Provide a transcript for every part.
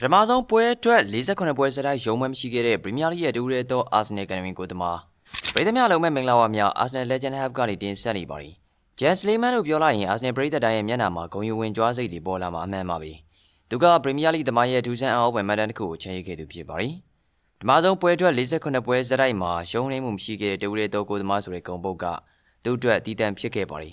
ပထမဆုံးပွဲအတွက်48ပွဲစတိုက်ရုံးပွဲမရှိခဲ့တဲ့ပရီးမီးယားလိရဲ့တူရဲသောအာဆင်နယ်ကန်ဝင်ကိုသမားပြည်သူများလုံးမဲ့မင်္ဂလာပါများအာဆင်နယ် Legend Hub ကနေတင်ဆက်နေပါပြီဂျန်စလီမန်တို့ပြောလိုက်ရင်အာဆင်နယ်ပရိသတ်တိုင်းရဲ့မျက်နှာမှာဂုဏ်ယူဝင်ကြွားစိတ်တွေပေါ်လာမှာအမှန်ပါပဲသူကပရီးမီးယားလိသမားရဲ့ဒူးဆန်အောင်ပွဲမှတ်တမ်းတစ်ခုကိုချန်ရခဲ့သူဖြစ်ပါပြီပထမဆုံးပွဲအတွက်48ပွဲစတိုက်မှာရှုံးနေမှုမရှိခဲ့တဲ့တူရဲသောကိုသမားဆိုတဲ့ဂုဏ်ပုတ်ကသူ့အတွက်တည်တံ့ဖြစ်ခဲ့ပါပြီ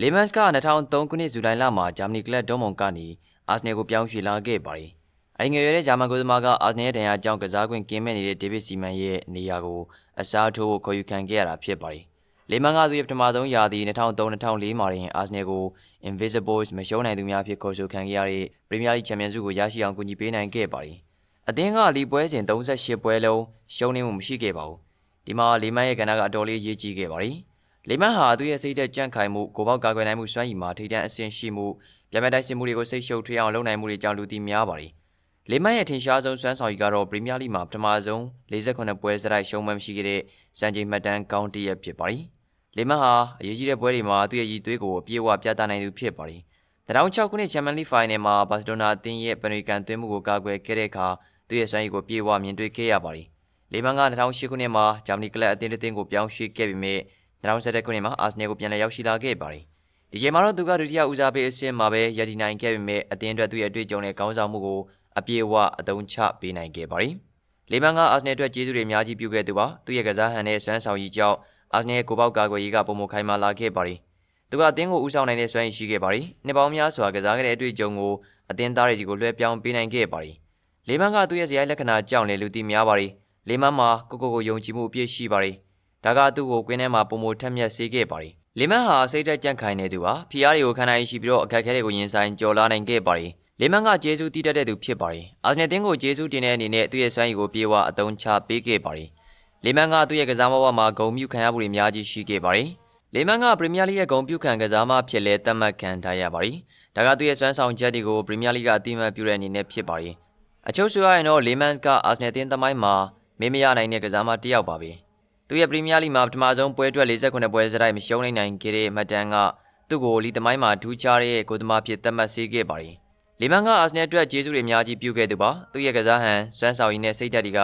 လေမန်စ်က2003ခုနှစ်ဇူလိုင်လမှာဂျာမနီကလပ်ဒေါမွန်ကနေအာဆင်နယ်ကိုပြောင်းရွှေ့လာခဲ့ပါတယ်။ အငယ်ရွယ်တဲ့ဂျာမန်ကိုသမားကအာဆင်နယ်ဒဏ်ရာကြောင့်ကစားခွင့်ကင်းမဲ့နေတဲ့ဒေးဗစ်စီမန်ရဲ့နေရာကိုအစားထိုးခေါ်ယူခံခဲ့ရတာဖြစ်ပါတယ်။လေမန်ကသူ့ရဲ့ပထမဆုံးရာသီ2003-2004မှာတင်အာဆင်နယ်ကို Invisibles မရှုံးနိုင်သူများဖြစ်ခေါ်ဆိုခံခဲ့ရတဲ့ပရီးမီးယားလိချန်ပီယံဆုကိုရရှိအောင်ကူညီပေးနိုင်ခဲ့ပါတယ်။အသင်းကလီပွဲစဉ်38ပွဲလုံးရှုံးနေမှုမရှိခဲ့ပါဘူး။ဒီမှာလေမန်ရဲ့ကဏ္ဍကအတော်လေးရေးကြီးခဲ့ပါတယ်။လေမန်ဟာသူ့ရဲ့စိတ်သက်ကြန့်ခိုင်မှုကိုပေါက်ကာကွယ်နိုင်မှုစွမ်းရည်မှာထိပ်တန်းအဆင့်ရှိမှုပြမတိုက်စစ်မှုတွေကိုစိတ်ရှုပ်ထွေးအောင်လုပ်နိုင်မှုတွေကြောင့်လူသိများပါတယ်။ လေမန်ရဲ့ထင်ရှားဆုံးစွမ်းဆောင်ရည်ကတော့ပရီးမီးယားလိမှာပထမဆုံး48ပွဲစတိုက်ရှုံးမှမရှိခဲ့တဲ့စံချိန်မှတ်တမ်းကောင်းတစ်ရက်ဖြစ်ပါတယ်။လေမန်ဟာအရေးကြီးတဲ့ပွဲတွေမှာသူ့ရဲ့ရည်သွေးကိုအပြည့်အဝပြသနိုင်သူဖြစ်ပါတယ်။2006ခုနှစ်ချန်ပီယံလိဖိုင်နယ်မှာဘာစီလိုနာအသင်းရဲ့ပန်ရီကန်သွင်းမှုကိုကာကွယ်ခဲ့တဲ့အခါသူ့ရဲ့စွမ်းရည်ကိုပြေဝမြင်တွေ့ခဲ့ရပါတယ်။လေမန်က2008ခုနှစ်မှာဂျာမနီကလပ်အသင်းတစ်သင်းကိုပြောင်းရွှေ့ခဲ့ပြီးမြဲ2017ခုနှစ်မှာအာဆင်နယ်ကိုပြန်လည်ရောက်ရှိလာခဲ့ပါတယ်။ဒီချိန်မှာတော့သူကဒုတိယဦးစားပေးအဆင့်မှာပဲရည်တည်နိုင်ခဲ့ပြီးမြဲအသင်းအတွက်သူ့ရဲ့အတွေ့အကြုံနဲ့ကောင်းဆောင်မှုကို အပြည့်အဝအသုံးချပေးနိုင်ခဲ့ပါတယ်။လေမန်ကအာဆင်နယ်အတွက်ကျေးဇူးတွေအများကြီးပြုခဲ့သူပါ။သူ့ရဲ့ကစားဟန်နဲ့စွမ်းဆောင်ရည်ကြောင့်အာဆင်နယ်ရဲ့ကိုပေါက်ကာကွယ်ရေးကပုံမခိုင်မာလာခဲ့ပါတယ်။သူကအသင်းကိုဦးဆောင်နိုင်တဲ့စွမ်းရည်ရှိခဲ့ပါတယ်။နှစ်ပေါင်းများစွာကစားခဲ့တဲ့အတွေ့အကြုံကိုအသင်းသားတွေကြီးကိုလွှဲပြောင်းပေးနိုင်ခဲ့ပါတယ်။လေမန်ကသူ့ရဲ့ဇယိုက်လက္ခဏာကြောင့်လည်းလူသိများပါတယ်။လေမန်မှာကိုကိုကိုယုံကြည်မှုအပြည့်ရှိပါတယ်။ဒါကသူ့ကိုကွင်းထဲမှာပုံမထက်မြက်စေခဲ့ပါတယ်။လေမန်ဟာစိတ်သက်ကြန့်ခိုင်နေသူပါ။ဖီအားတွေကိုခံနိုင်ရှိပြီးတော့အခက်အခဲတွေကိုရင်ဆိုင်ကျော်လွှားနိုင်ခဲ့ပါတယ်။ လေမန်ကဂျေဇူးတည်တတ်တဲ့သူဖြစ်ပါတယ်။အာဆင်နယ်တင်းကိုဂျေဇူးတင်တဲ့အနေနဲ့သူ့ရဲ့စွမ်းရည်ကိုပြေဝအသုံးချပေးခဲ့ပါတယ်။လေမန်ကသူ့ရဲ့ကစားမဘဝမှာဂုံမြူခံရမှုတွေအများကြီးရှိခဲ့ပါတယ်။လေမန်ကပရီးမီးယားလိရဲ့ဂုံပြုခံကစားမဖြစ်လဲသတ်မှတ်ခံထားရပါတယ်။ဒါကသူ့ရဲ့စွမ်းဆောင်ချက်တွေကိုပရီးမီးယားလိကအတိအမှတ်ပြုတဲ့အနေနဲ့ဖြစ်ပါတယ်။အချုပ်ဆိုရရင်တော့လေမန်ကအာဆင်နယ်တင်းသမိုင်းမှာမေးမရနိုင်တဲ့ကစားမတစ်ယောက်ပါပဲ။သူ့ရဲ့ပရီးမီးယားလိမှာပထမဆုံးပွဲအတွက်48ပွဲစတိုက်မရှုံးနိုင်နိုင်ခဲ့တဲ့မှတ်တမ်းကသူ့ကိုလီသမိုင်းမှာထူးခြားတဲ့ကိုသမားဖြစ်သတ်မှတ်စေခဲ့ပါတယ်။ လီမန်ကအာဆင်နယ်အတွက်ကျေးဇူးတွေအများကြီးပြုခဲ့သူပါ။သူ့ရဲ့ကစားဟန်စွမ်းဆောင်ရည်နဲ့စိတ်ဓာတ်တွေက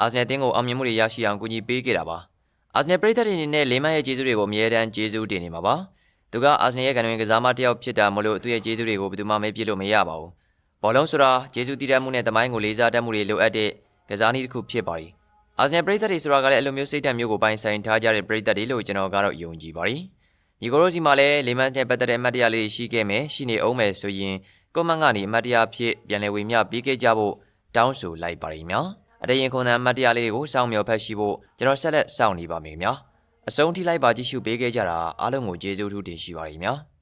အာဆင်နယ်တင်းကိုအောင်မြင်မှုတွေရရှိအောင်ကူညီပေးခဲ့တာပါ။အာဆင်နယ်ပရိသတ်တွေအနေနဲ့လီမန်ရဲ့ကျေးဇူးတွေကိုအမြဲတမ်းကျေးဇူးတင်နေမှာပါ။သူကအာဆင်နယ်ရဲ့ကံဝင်ကစားမတစ်ယောက်ဖြစ်တာမို့လို့သူ့ရဲ့ကျေးဇူးတွေကိုဘယ်သူမှမေ့ပြလို့မရပါဘူး။ဘောလုံးဆိုတာကျေးဇူးတည်တတ်မှုနဲ့သမိုင်းကိုလေးစားတတ်မှုတွေလိုအပ်တဲ့ကစားနည်းတစ်ခုဖြစ်ပါတယ်။အာဆင်နယ်ပရိသတ်တွေဆိုတာကလည်းအလိုမျိုးစိတ်ဓာတ်မျိုးကိုပိုင်ဆိုင်ထားကြတဲ့ပရိသတ်တွေလို့ကျွန်တော်ကတော့ယုံကြည်ပါတယ်။ညီကိုတို့စီမှာလည်းလေမန်နဲ့ပတ်သက်တဲ့အမှတ်တရလေးရှိခဲ့မယ်ရှိနေအောင်မယ်ဆိုရင် ကွန်မန့်ကနေအမှတ်တရဖြစ်ပြန်လည်ဝေမျှပေးခဲ့ကြဖို့တောင်းဆိုလိုက်ပါရခင်ဗျာ။အတရင်ခွန်သံအမှတ်တရလေးတွေကိုစောင့်မျှော်ဖတ်ရှိဖို့ကျွန်တော်ဆက်လက်စောင့်နေပါမယ်ခင်ဗျာ။အဆုံးထိလိုက်ပါကြည့်ရှုပေးခဲ့ကြတာအားလုံးကိုကျေးဇူးထူးတင်ရှိပါရခင်ဗျာ။